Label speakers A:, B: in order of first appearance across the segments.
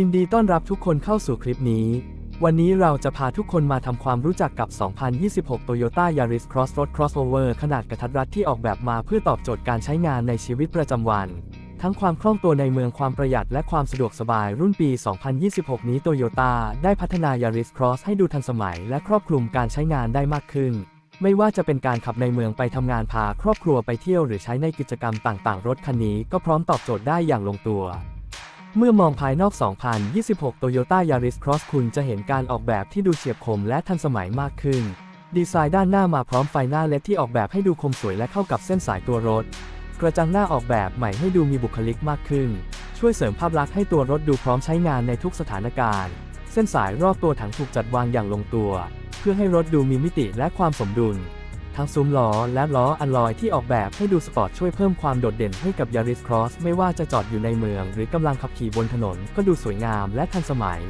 A: ยินดีต้อนรับทุกคนเข้าสู่คลิปนี้ วันนี้เราจะพาทุกคนมาทำความรู้จักกับ 2026 Toyota Yaris Crossroad Crossover ขนาดกระทัดรัดที่ออกแบบมาเพื่อตอบโจทย์การใช้งานในชีวิตประจำวัน ทั้งความคล่องตัวในเมืองความประหยัดและความสะดวกสบายรุ่นปี 2026 นี้ Toyota ได้พัฒนา Yaris Cross ให้ดูทันสมัย และครอบคลุมการใช้งานได้มากขึ้นไม่ว่าจะเป็นการขับในเมืองไปทำงานพาครอบครัวไปเที่ยวหรือใช้ในกิจกรรมต่างๆ รถคันนี้ก็พร้อมตอบโจทย์ได้อย่างลงตัว เมื่อมองภายนอก 2026 Toyota Yaris Cross คุณจะเห็นการออกแบบที่ดูเฉียบคมและทันสมัยมากขึ้น ดีไซน์ด้านหน้ามาพร้อมไฟหน้าเลดที่ออกแบบให้ดูคมสวยและเข้ากับเส้นสายตัวรถ กระจังหน้าออกแบบใหม่ให้ดูมีบุคลิกมากขึ้น ช่วยเสริมภาพลักษณ์ให้ตัวรถดูพร้อมใช้งานในทุกสถานการณ์ เส้นสายรอบตัวถังถูกจัดวางอย่างลงตัว เพื่อให้รถดูมีมิติและความสมดุล ทั้งซุ้มล้อและล้ออัลลอยที่ออกแบบให้ดูสปอร์ตช่วยเพิ่มความโดดเด่นให้กับ Yaris Cross ไม่ว่าจะจอดอยู่ในเมือง หรือกำลังขับขี่บนถนนก็ดูสวยงามและทันสมัย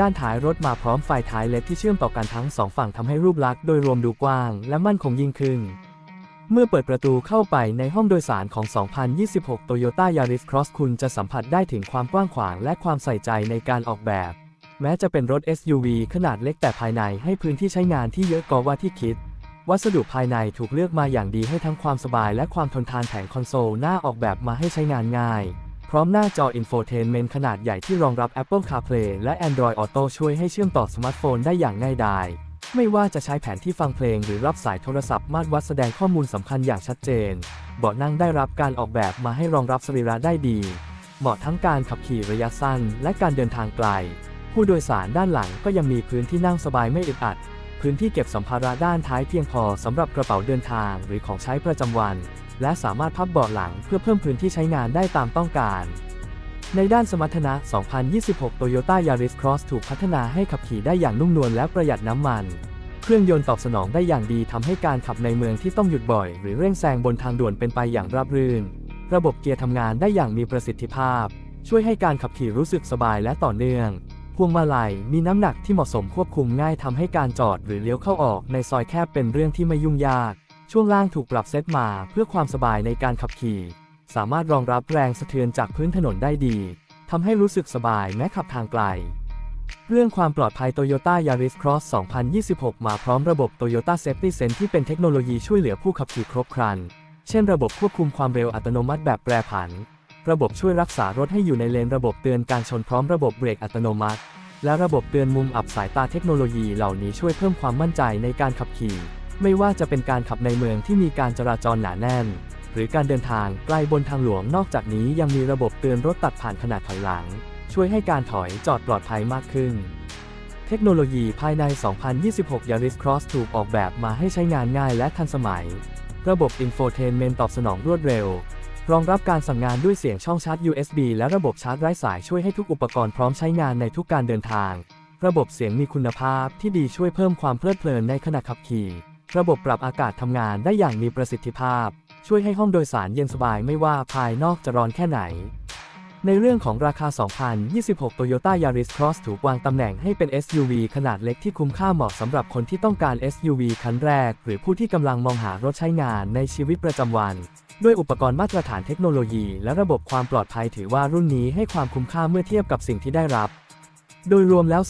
A: ด้านท้ายรถมาพร้อมไฟท้ายเลดที่เชื่อมต่อกันทั้งสองฝั่งทำให้รูปลักษณ์โดยรวมดูกว้าง และมั่นคงยิ่งขึ้นเมื่อเปิดประตูเข้าไปในห้องโดยสารของ 2026 Toyota Yaris Cross คุณจะสัมผัสได้ถึงความกว้างขวางและความใส่ใจในการออกแบบ แม้จะเป็นรถ SUV ขนาดเล็กแต่ภายในให้พื้นที่ใช้งานที่เยอะกว่าที่คิด วัสดุภายในถูกเลือกมาอย่างดีให้ทั้งความสบายและความทนทานแผงคอนโซลหน้าออกแบบมาให้ใช้งานง่าย พร้อมหน้าจอ Infotainment ขนาดใหญ่ที่รองรับ Apple CarPlay และ Android Auto ช่วยให้เชื่อมต่อสมาร์ทโฟนได้อย่างง่ายดายไม่ว่าจะใช้แผนที่ฟังเพลงหรือรับสายโทรศัพท์มาตรวัดแสดงข้อมูลสำคัญอย่างชัดเจน เบาะนั่งได้รับการออกแบบมาให้รองรับสรีระได้ดี เหมาะทั้งการขับขี่ระยะสั้น และการเดินทางไกล ผู้โดยสารด้านหลังก็ยังมีพื้นที่นั่งสบายไม่อึดอัด พื้นที่เก็บสัมภาระด้านท้ายเพียงพอสำหรับกระเป๋าเดินทางหรือของใช้ประจำวัน และสามารถพับเบาะหลังเพื่อเพิ่มพื้นที่ใช้งานได้ตามต้องการในด้านสมรรถนะ 2026 Toyota Yaris Cross ถูกพัฒนาให้ขับขี่ได้อย่างนุ่มนวลและประหยัดน้ำมัน เครื่องยนต์ตอบสนองได้อย่างดีทำให้การขับในเมืองที่ต้องหยุดบ่อย หรือเร่งแซงบนทางด่วนเป็นไปอย่างราบรื่น ระบบเกียร์ทำงานได้อย่างมีประสิทธิภาพ ช่วยให้การขับขี่รู้สึกสบายและต่อเนื่อง พวงมาลัยมีน้ำหนักที่เหมาะสมควบคุมง่ายทำให้การจอดหรือเลี้ยวเข้าออกในซอยแคบเป็นเรื่องที่ไม่ยุ่งยาก ช่วงล่างถูกปรับเซตมาเพื่อความสบายในการขับขี่ สามารถรองรับแรงสะเทือนจากพื้นถนนได้ดีทำให้รู้สึกสบายแม้ขับทางไกล เรื่องความปลอดภัย Toyota Yaris Cross 2026 มาพร้อมระบบ Toyota Safety Sense ที่เป็นเทคโนโลยีช่วยเหลือผู้ขับขี่ครบครัน เช่นระบบควบคุมความเร็วอัตโนมัติแบบแปรผัน ระบบช่วยรักษารถให้อยู่ในเลนระบบเตือนการชนพร้อมระบบเบรกอัตโนมัติ และระบบเตือนมุมอับสายตาเทคโนโลยีเหล่านี้ช่วยเพิ่มความมั่นใจในการขับขี่ ไม่ว่าจะเป็นการขับในเมืองที่มีการจราจรหนาแน่น หรือการเดินทางไกลบนทางหลวงนอกจากนี้ยังมีระบบเตือนรถตัดผ่านขนาดถอยหลัง ช่วยให้การถอยจอดปลอดภัยมากขึ้นเทคโนโลยีภายใน 2026 Yaris Cross ถูกออกแบบมาให้ใช้งานง่ายและทันสมัย ระบบ Infotainment ตอบสนองรวดเร็ว รองรับการสั่งงานด้วยเสียงช่องชาร์จ USB และระบบชาร์จไร้สายช่วยให้ทุกอุปกรณ์พร้อมใช้งานในทุกการเดินทาง ระบบเสียงมีคุณภาพที่ดีช่วยเพิ่มความเพลิดเพลินในขณะขับขี่ ระบบปรับอากาศทำงานได้อย่างมีประสิทธิภาพ ช่วยให้ห้องโดยสารเย็นสบายไม่ว่าภายนอกจะร้อนแค่ไหน ในเรื่องของราคา 2026 Toyota Yaris Cross ถูกวางตำแหน่งให้เป็น SUV ขนาดเล็กที่คุ้มค่าเหมาะสำหรับคนที่ต้องการ SUV คันแรก หรือผู้ที่กำลังมองหารถใช้งานในชีวิตประจำวัน ด้วยอุปกรณ์มาตรฐานเทคโนโลยี และระบบความปลอดภัยถือว่ารุ่นนี้ให้ความคุ้มค่าเมื่อเทียบกับสิ่งที่ได้รับ โดยรวมแล้ว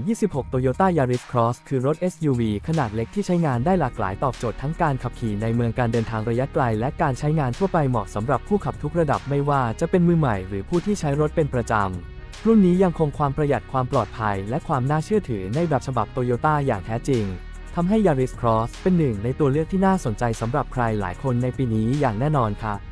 A: 2026 Toyota Yaris Cross คือรถ SUV ขนาดเล็กที่ใช้งานได้หลากหลายตอบโจทย์ทั้งการขับขี่ในเมืองการเดินทางระยะไกล และการใช้งานทั่วไปเหมาะสำหรับผู้ขับทุกระดับไม่ว่าจะเป็นมือใหม่หรือผู้ที่ใช้รถเป็นประจำรุ่นนี้ยังคงความประหยัดความปลอดภัย และความน่าเชื่อถือในแบบฉบับ Toyota อย่างแท้จริง ทำให้ Yaris Cross เป็นหนึ่งในตัวเลือกที่น่าสนใจสำหรับใครหลายคนในปีนี้อย่างแน่นอนค่ะ